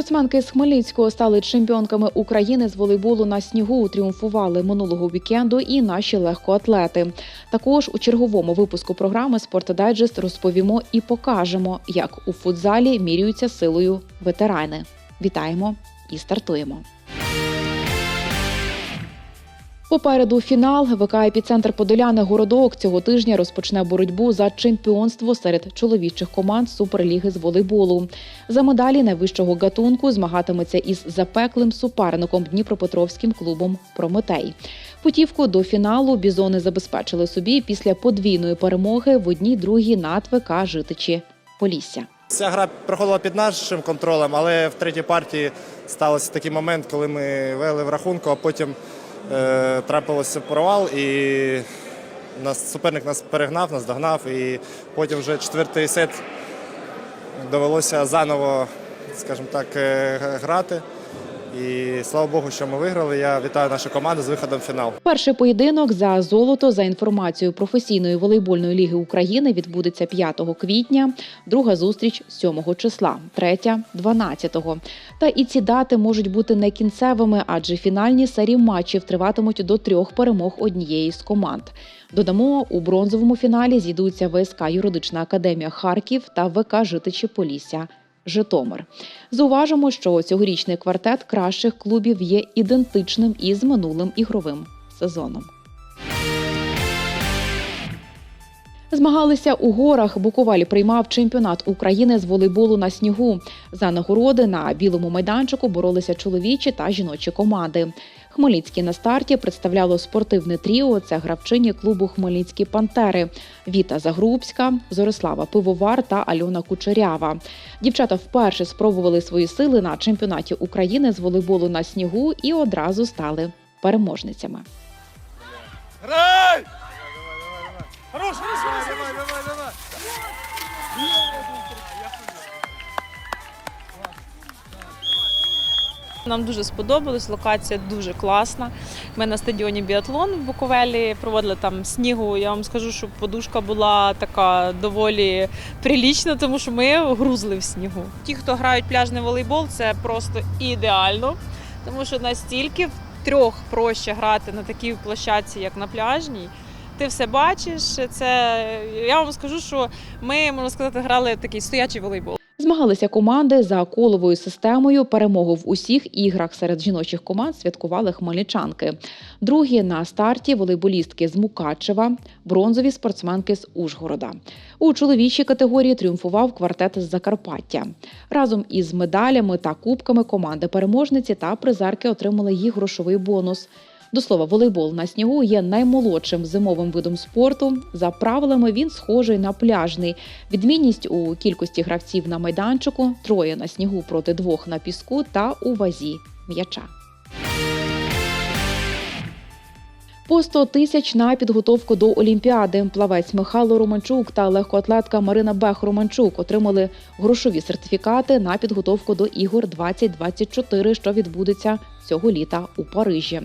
Спортсменки з Хмельницького стали чемпіонками України з волейболу на снігу. Тріумфували минулого вікенду і наші легкоатлети. Також у черговому випуску програми «Спортдайджест» розповімо і покажемо, як у футзалі міряються силою ветерани. Вітаємо і стартуємо. Попереду фінал ВК «Епіцентр Подоляни Городок цього тижня розпочне боротьбу за чемпіонство серед чоловічих команд Суперліги з волейболу. За медалі найвищого гатунку змагатиметься із запеклим суперником Дніпропетровським клубом Прометей. Путівку до фіналу бізони забезпечили собі після подвійної перемоги в одній другій над ВК Житичі Полісся. Ця гра проходила під нашим контролем, але в третій партії стався такий момент, коли ми вели в рахунку, а потім е, трапився провал, і нас, суперник нас перегнав, нас догнав, і потім вже четвертий сет довелося заново, скажімо так, е, грати. І слава Богу, що ми виграли. Я вітаю нашу команду з виходом в фінал. Перший поєдинок за золото за інформацією професійної волейбольної ліги України відбудеться 5 квітня, друга зустріч 7 числа, третя 12-го. Та і ці дати можуть бути не кінцевими, адже фінальні серії матчів триватимуть до трьох перемог однієї з команд. Додамо, у бронзовому фіналі зійдуться ВСК Юридична академія Харків та ВК Житичі Полісся. Житомир. Зауважимо, що цьогорічний квартет кращих клубів є ідентичним із минулим ігровим сезоном. Змагалися у горах. Буковель приймав чемпіонат України з волейболу на снігу. За нагороди на білому майданчику боролися чоловічі та жіночі команди. Хмельницький на старті представляло спортивне тріо. Це гравчині клубу Хмельницькі Пантери Віта Загрубська, Зорислава Пивовар та Альона Кучерява. Дівчата вперше спробували свої сили на чемпіонаті України з волейболу на снігу і одразу стали переможницями. Грай! Хорош, хорош, хорош, давай, давай, давай. Нам дуже сподобалось, локація дуже класна. Ми на стадіоні біатлон в Буковелі проводили там снігу. Я вам скажу, що подушка була така доволі прилічна, тому що ми грузли в снігу. Ті, хто грають пляжний волейбол, це просто ідеально, тому що настільки в трьох проще грати на такій площадці, як на пляжній. Ти все бачиш. Це я вам скажу, що ми можна сказати, грали такий стоячий волейбол. Змагалися команди за коловою системою. Перемогу в усіх іграх серед жіночих команд святкували хмельничанки. Другі на старті волейболістки з Мукачева, бронзові спортсменки з Ужгорода. У чоловічій категорії тріумфував квартет з Закарпаття. Разом із медалями та кубками команди переможниці та призерки отримали їх грошовий бонус. До слова, волейбол на снігу є наймолодшим зимовим видом спорту. За правилами він схожий на пляжний. Відмінність у кількості гравців на майданчику, троє на снігу проти двох на піску та у вазі м'яча. По 100 тисяч на підготовку до Олімпіади плавець Михайло Романчук та легкоатлетка Марина Бех Романчук отримали грошові сертифікати на підготовку до ігор 2024, що відбудеться цього літа у Парижі.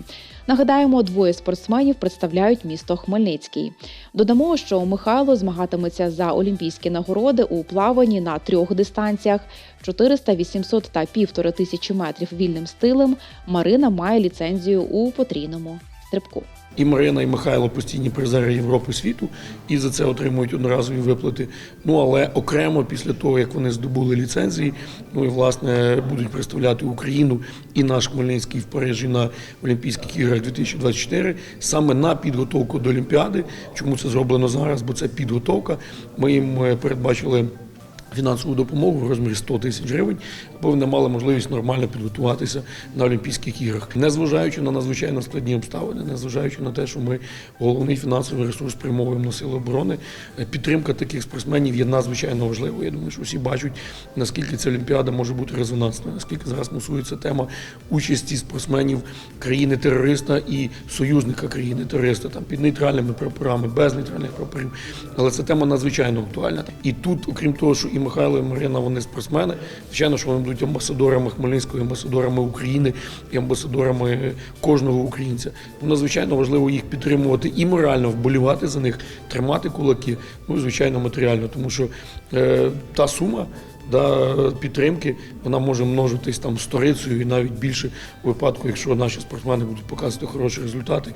Нагадаємо, двоє спортсменів представляють місто Хмельницький. Додамо, що Михайло змагатиметься за олімпійські нагороди у плаванні на трьох дистанціях: 400, 800 та півтори тисячі метрів вільним стилем. Марина має ліцензію у потрійному стрибку. І Марина, і Михайло постійні призери Європи світу і за це отримують одноразові виплати. Ну але окремо після того, як вони здобули ліцензії, ну і власне будуть представляти Україну і наш Хмельницький в Парижі на Олімпійських іграх 2024, саме на підготовку до Олімпіади. Чому це зроблено зараз? Бо це підготовка. Ми їм е, передбачили. Фінансову допомогу в розмірі 100 тисяч гривень, вони мали можливість нормально підготуватися на Олімпійських іграх, незважаючи на надзвичайно складні обставини, незважаючи на те, що ми головний фінансовий ресурс спрямовуємо на сили оборони. е, Підтримка таких спортсменів є надзвичайно важливою. Я думаю, що всі бачать, наскільки ця олімпіада може бути резонансною, наскільки зараз мусується тема участі спортсменів країни-терориста і союзника країни-терориста, там під нейтральними прапорами, без нейтральних прапорів. Але це тема надзвичайно актуальна. І тут, окрім того, що і Михайло, і Марина, вони спортсмени. Звичайно, що вони будуть амбасадорами Хмельницького, амбасадорами України і амбасадорами кожного українця. Ну, надзвичайно важливо їх підтримувати і морально, вболівати за них, тримати кулаки, ну і звичайно матеріально, тому що е, та сума. да, підтримки, вона може множитись там сторицею і навіть більше у випадку, якщо наші спортсмени будуть показувати хороші результати.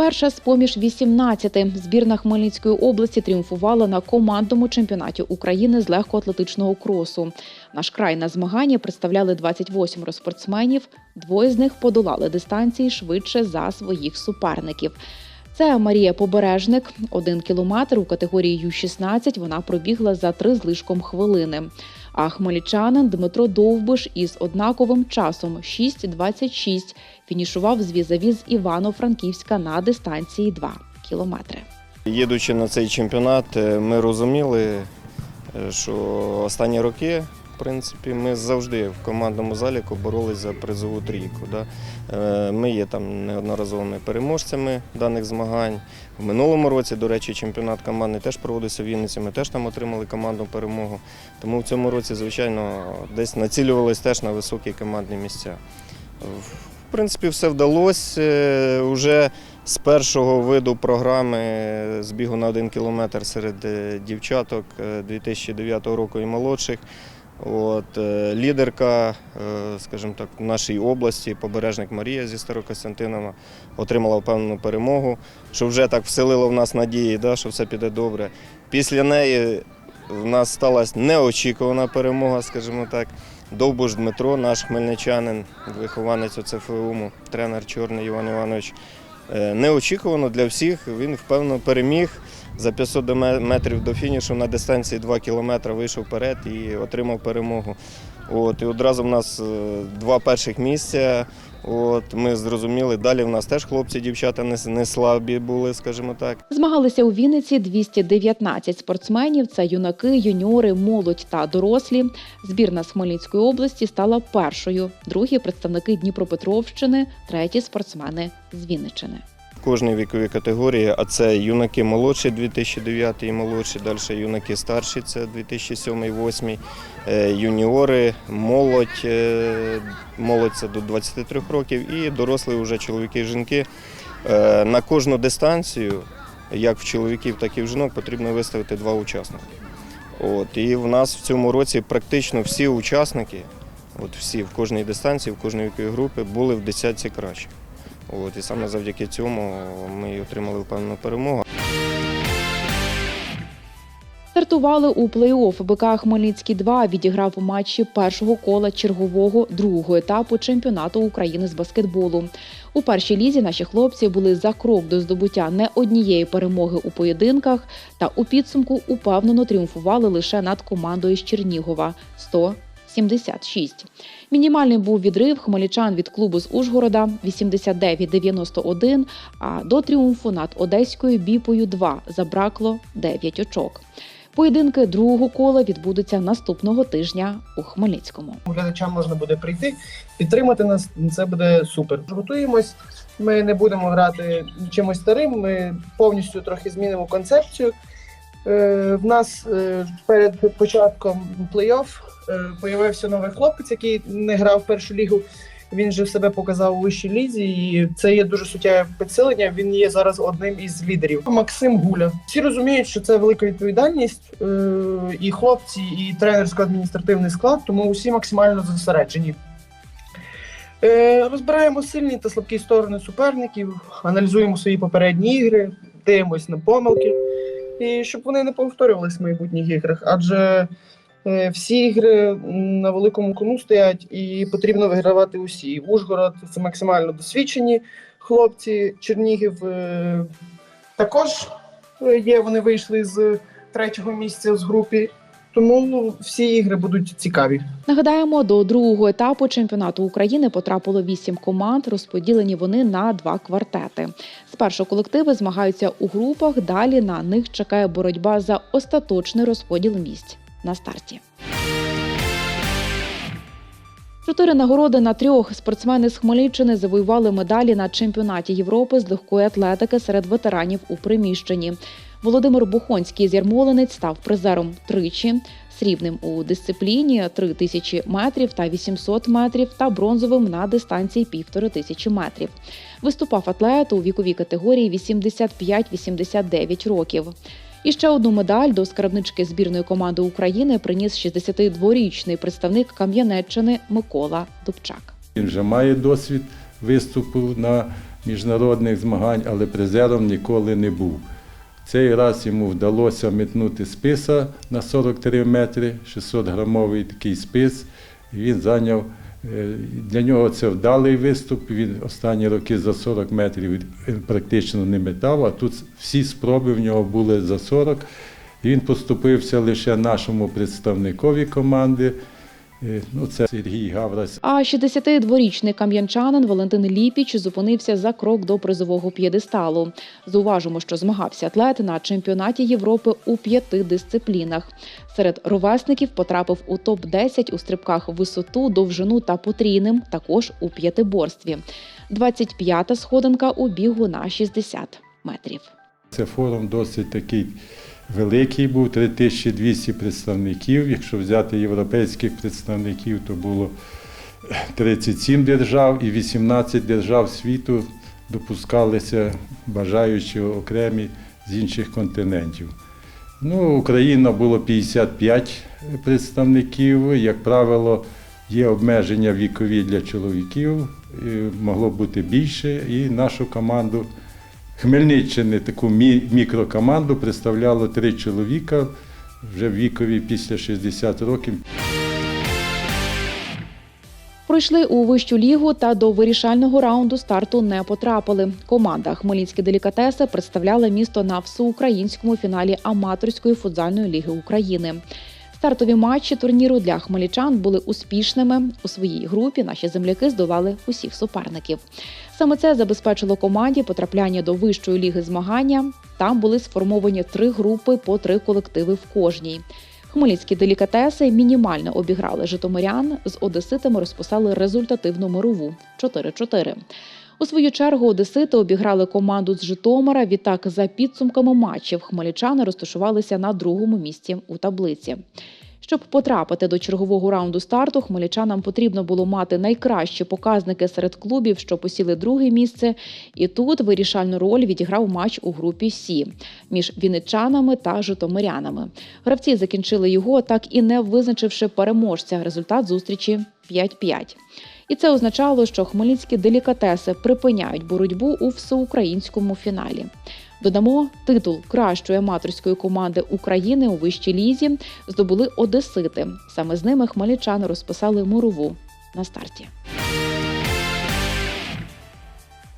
Перша з поміж 18 збірна Хмельницької області тріумфувала на командному чемпіонаті України з легкоатлетичного кросу. Наш край на змагання представляли 28 спортсменів. Двоє з них подолали дистанції швидше за своїх суперників. Це Марія Побережник, один кілометр у категорії Ю-16 вона пробігла за три з лишком хвилини. А хмельничанин Дмитро Довбиш із однаковим часом 6.26 фінішував з візаві з Івано-Франківська на дистанції 2 кілометри. Їдучи на цей чемпіонат, е, ми розуміли, е, що останні роки, в принципі, ми завжди в командному заліку боролись за призову трійку. Да? Е, Ми є там неодноразовими переможцями даних змагань. В минулому році, до речі, чемпіонат командний теж проводився в Вінниці. Ми теж там отримали командну перемогу. Тому в цьому році, звичайно, десь націлювалися теж на високі командні місця. В принципі, все вдалося. Е, Уже з першого виду програми збігу на один кілометр серед е, дівчаток е, 2009 року і молодших. От, е, лідерка, е, скажімо так, в нашій області, побережник Марія зі Старокостянтинова, отримала впевнену перемогу, що вже так вселило в нас надії, да, що все піде добре. Після неї в нас сталася неочікувана перемога, скажімо так. Довбуш Дмитро, наш хмельничанин, вихованець ОЦФУМу, тренер Чорний Іван Іванович. Е, Неочікувано для всіх. Він впевнено переміг за 500 метрів до фінішу на дистанції 2 кілометри вийшов вперед і отримав перемогу. От, і одразу в нас е, два перших місця. От, ми зрозуміли, далі в нас теж хлопці, дівчата не, не слабі були, скажімо так. Змагалися у Вінниці 219 спортсменів. Це юнаки, юніори, молодь та дорослі. Збірна з Хмельницької області стала першою. Другі представники Дніпропетровщини, треті спортсмени з Вінниччини. В кожній віковій категорії, а це юнаки молодші 2009 і молодші, далі юнаки старші, це 2007-2008, е, юніори, молодь, е, молодь це до 23 років і дорослі вже чоловіки і жінки. Е, На кожну дистанцію, як в чоловіків, так і в жінок, потрібно виставити два учасники. От, і в нас в цьому році практично всі учасники, от всі в кожній дистанції, в кожній віковій групі були в десятці краще. От, і саме завдяки цьому ми отримали впевнену перемогу. Стартували у плей-офф. БК Хмельницький 2 відіграв у матчі першого кола чергового другого етапу чемпіонату України з баскетболу. У першій лізі наші хлопці були за крок до здобуття не однієї перемоги у поєдинках, та у підсумку упевнено тріумфували лише над командою з Чернігова 176. Мінімальний був відрив хмельничан від клубу з Ужгорода 89-91, а до тріумфу над одеською біпою 2 забракло 9 очок. Поєдинки другого кола відбудуться наступного тижня у Хмельницькому. глядачам можна буде прийти, підтримати нас. Це буде супер. Готуємось. Ми не будемо грати чимось старим. Ми повністю трохи змінимо концепцію. Е, в нас е, перед початком плей-офф появився новий хлопець, який не грав першу лігу. Він же себе показав у вищій лізі, і це є дуже суттєве підсилення. Він є зараз одним із лідерів. Максим Гуля. Всі розуміють, що це велика відповідальність, е, і хлопці, і тренерсько-адміністративний склад, тому усі максимально зосереджені. Е, Розбираємо сильні та слабкі сторони суперників, аналізуємо свої попередні ігри, дивимось на помилки, і щоб вони не повторювалися в майбутніх іграх. Адже е, всі ігри на великому кону стоять, і потрібно вигравати усі. Ужгород це максимально досвідчені хлопці, Чернігів е, також е, є. Вони вийшли з третього місця з групи. Тому ну, всі ігри будуть цікаві. Нагадаємо, до другого етапу чемпіонату України потрапило вісім команд. Розподілені вони на два квартети. Спершу колективи змагаються у групах. Далі на них чекає боротьба за остаточний розподіл місць на старті. Чотири нагороди на трьох спортсмени з Хмельниччини завоювали медалі на чемпіонаті Європи з легкої атлетики серед ветеранів у приміщенні. Володимир Бухонський з Ярмолинець став призером тричі, срібним у дисципліні 3000 метрів та 800 метрів та бронзовим на дистанції 1500 метрів. Виступав атлет у віковій категорії 85-89 років. І ще одну медаль до скарбнички збірної команди України приніс 62-річний представник Кам'янеччини Микола Дубчак. Він вже має досвід виступу на міжнародних змагань, але призером ніколи не був. Цей раз йому вдалося метнути списа на 43 метри, 600-грамовий такий спис. І він зайняв, для нього це вдалий виступ. Він останні роки за 40 метрів практично не метав, а тут всі спроби в нього були за 40. Він поступився лише нашому представникові команди. Е, Ну, це Сергій Гаврас. А 62-річний кам'янчанин Валентин Ліпіч зупинився за крок до призового п'єдесталу. Зауважимо, що змагався атлет на чемпіонаті Європи у п'яти дисциплінах. Серед ровесників потрапив у топ-10 у стрибках висоту, довжину та потрійним, також у п'ятиборстві. 25-та сходинка у бігу на 60 метрів. Це форум досить такий великий був, 3200 представників. Якщо взяти європейських представників, то було 37 держав і 18 держав світу допускалися бажаючі окремі з інших континентів. Ну, Україна було 55 представників. Як правило, є обмеження вікові для чоловіків, могло бути більше, і нашу команду Хмельниччини таку мі- мікрокоманду представляло три чоловіка вже в вікові після 60 років. Пройшли у вищу лігу та до вирішального раунду старту не потрапили. Команда Хмельницькі делікатеси представляла місто на всеукраїнському фіналі аматорської футзальної ліги України. Стартові матчі турніру для хмельничан були успішними. У своїй групі наші земляки здолали усіх суперників. Саме це забезпечило команді потрапляння до вищої ліги змагання. Там були сформовані три групи по три колективи в кожній. Хмельницькі делікатеси мінімально обіграли житомирян, з одеситами розписали результативну мирову 4-4. У свою чергу одесити обіграли команду з Житомира. Відтак, за підсумками матчів, хмельничани розташувалися на другому місці у таблиці. Щоб потрапити до чергового раунду старту, хмельничанам потрібно було мати найкращі показники серед клубів, що посіли друге місце. І тут вирішальну роль відіграв матч у групі Сі між вінничанами та житомирянами. Гравці закінчили його, так і не визначивши переможця. Результат зустрічі 5-5. І це означало, що хмельницькі делікатеси припиняють боротьбу у всеукраїнському фіналі. Додамо титул кращої аматорської команди України у вищій лізі здобули одесити. Саме з ними хмельничани розписали мурову на старті.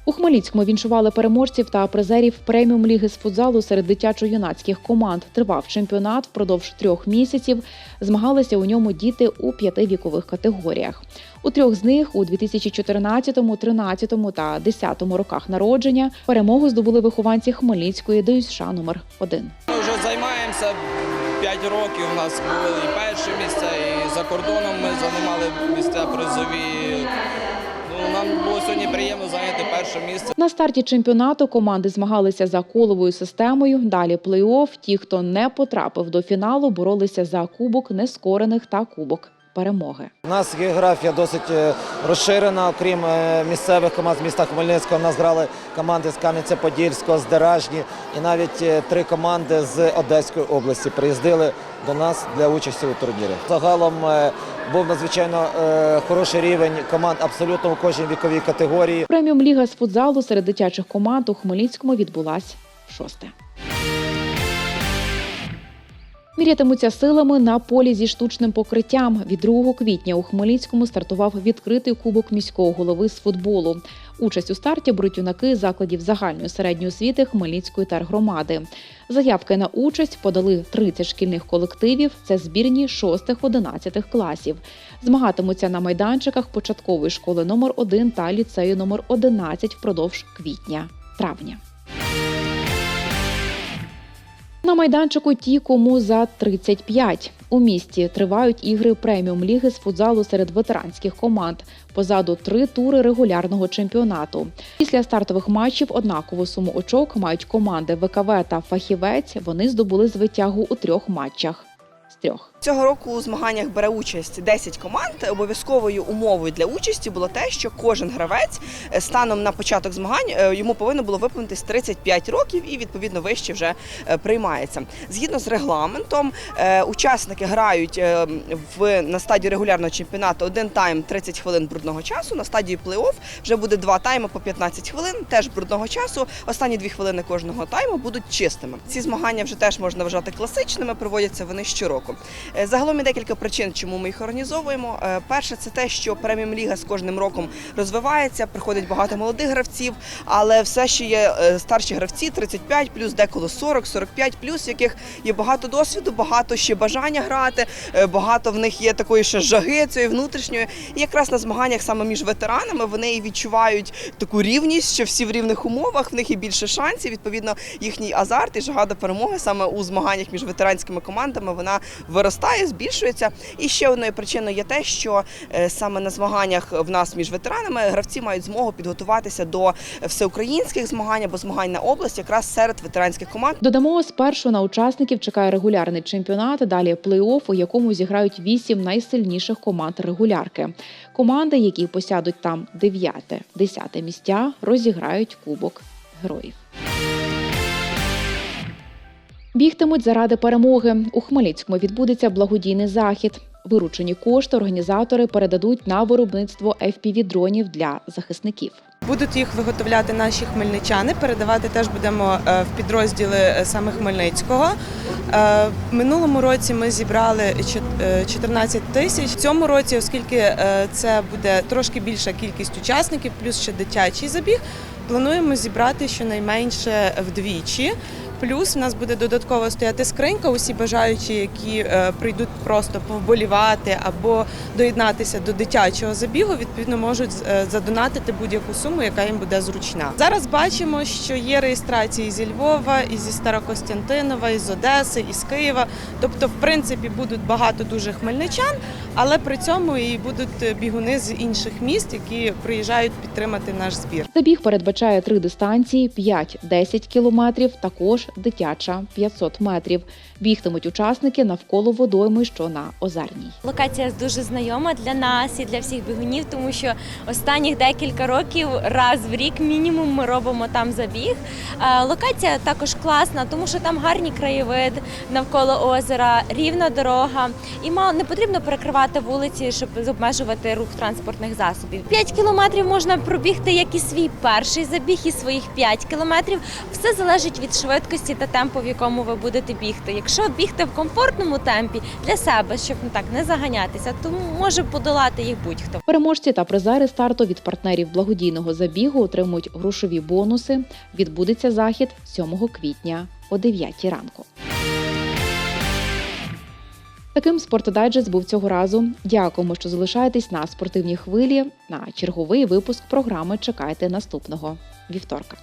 У Хмельницькому віншували переможців та призерів преміум ліги з футзалу серед дитячо-юнацьких команд. Тривав чемпіонат впродовж трьох місяців. Змагалися у ньому діти у п'яти вікових категоріях. У трьох з них у 2014, 2013 та 2010 роках народження перемогу здобули вихованці Хмельницької ДЮСШ номер 1 Ми вже займаємося 5 років. У нас були і перші місця, і за кордоном ми займали місця призові. Нам було сьогодні приємно зайняти перше місце. На старті чемпіонату команди змагалися за коловою системою. Далі плей-офф. Ті, хто не потрапив до фіналу, боролися за кубок нескорених та кубок перемоги. У нас географія досить е, розширена. Окрім е, місцевих команд з міста Хмельницького, у нас грали команди з Кам'янця-Подільського, з Деражні і навіть е, три команди з Одеської області приїздили до нас для участі у турнірі. Загалом був надзвичайно хороший рівень команд абсолютно у кожній віковій категорії. Преміум ліга з футзалу серед дитячих команд у Хмельницькому відбулась шосте. Мірятимуться силами на полі зі штучним покриттям. Від 2 квітня у Хмельницькому стартував відкритий кубок міського голови з футболу. Участь у старті беруть юнаки закладів загальної середньої освіти Хмельницької тергромади. Заявки на участь подали 30 шкільних колективів. Це збірні 6-11 класів. Змагатимуться на майданчиках початкової школи номер 1 та ліцею номер 11 впродовж квітня-травня. На майданчику ті, кому за 35. У місті тривають ігри преміум ліги з футзалу серед ветеранських команд. Позаду три тури регулярного чемпіонату. Після стартових матчів однакову суму очок мають команди ВКВ та Фахівець. Вони здобули звитягу у трьох матчах. Трьох. Цього року у змаганнях бере участь 10 команд. Обов'язковою умовою для участі було те, що кожен гравець е, станом на початок змагань е, йому повинно було виповнитись 35 років і відповідно вище вже е, приймається. Згідно з регламентом, учасники грають в на стадії регулярного чемпіонату один тайм 30 хвилин брудного часу. На стадії плей-офф вже буде два тайми по 15 хвилин, теж брудного часу. Останні дві хвилини кожного тайму будуть чистими. Ці змагання вже теж можна вважати класичними. Проводяться вони щороку. Е, Загалом є декілька причин, чому ми їх організовуємо. Е, Перше, це те, що преміум ліга з кожним роком розвивається, приходить багато молодих гравців, але все ще є е, старші гравці 35 плюс, деколи 40, 45 плюс, в яких є багато досвіду, багато ще бажання грати, багато в них є такої ще жаги цієї внутрішньої. І якраз на змаганнях саме між ветеранами вони і відчувають таку рівність, що всі в рівних умовах, в них є більше шансів. Відповідно, їхній азарт і жага до перемоги саме у змаганнях між ветеранськими командами вона виростає, збільшується. І ще одною причиною є те, що е, саме на змаганнях в нас між ветеранами гравці мають змогу підготуватися до всеукраїнських змагань або змагань на область, якраз серед ветеранських команд. Додамо, спершу на учасників чекає регулярний чемпіонат, далі плей-офф, у якому зіграють вісім найсильніших команд регулярки. Команди, які посядуть там 9-10 місця, розіграють Кубок героїв. Бігтимуть заради перемоги. У Хмельницькому відбудеться благодійний захід. Виручені кошти організатори передадуть на виробництво FPV-дронів для захисників. Будуть їх виготовляти наші хмельничани. Передавати теж будемо е, в підрозділи е, саме Хмельницького. Е, минулому році ми зібрали чот- е, 14 тисяч. В цьому році, оскільки це буде трошки більша кількість учасників, плюс ще дитячий забіг, плануємо зібрати щонайменше вдвічі. Плюс в нас буде додатково стояти скринька. Усі бажаючі, які е, прийдуть просто повболівати або доєднатися до дитячого забігу, відповідно можуть е, задонатити будь-яку суму, яка їм буде зручна. Зараз бачимо, що є реєстрації зі Львова, і зі Старокостянтинова, і з Одеси, і з Києва. Тобто, в принципі, будуть багато дуже хмельничан, але при цьому і будуть бігуни з інших міст, які приїжджають підтримати наш збір. Забіг передбачає три дистанції: 5-10 кілометрів, також дитяча 500 метрів. Бігтимуть учасники навколо водойми, що на Озерній. Локація дуже знайома для нас і для всіх бігунів, тому що останніх декілька років раз в рік мінімум ми робимо там забіг. Е, Локація також класна, тому що там гарні краєвид навколо озера, рівна дорога, і мало не потрібно перекривати вулиці, щоб обмежувати рух транспортних засобів. 5 кілометрів можна пробігти як і свій перший забіг, і своїх 5 кілометрів. Все залежить від швидкості та темпу, в якому ви будете бігти. Якщо бігти в комфортному темпі для себе, щоб ну, так не заганятися, то може подолати їх будь-хто. Переможці та призери старту від партнерів благодійного забігу отримують грошові бонуси. Відбудеться захід 7 квітня о 9 ранку. Таким спортодайджест був цього разу. Дякуємо, що залишаєтесь на спортивній хвилі. На черговий випуск програми чекайте наступного вівторка.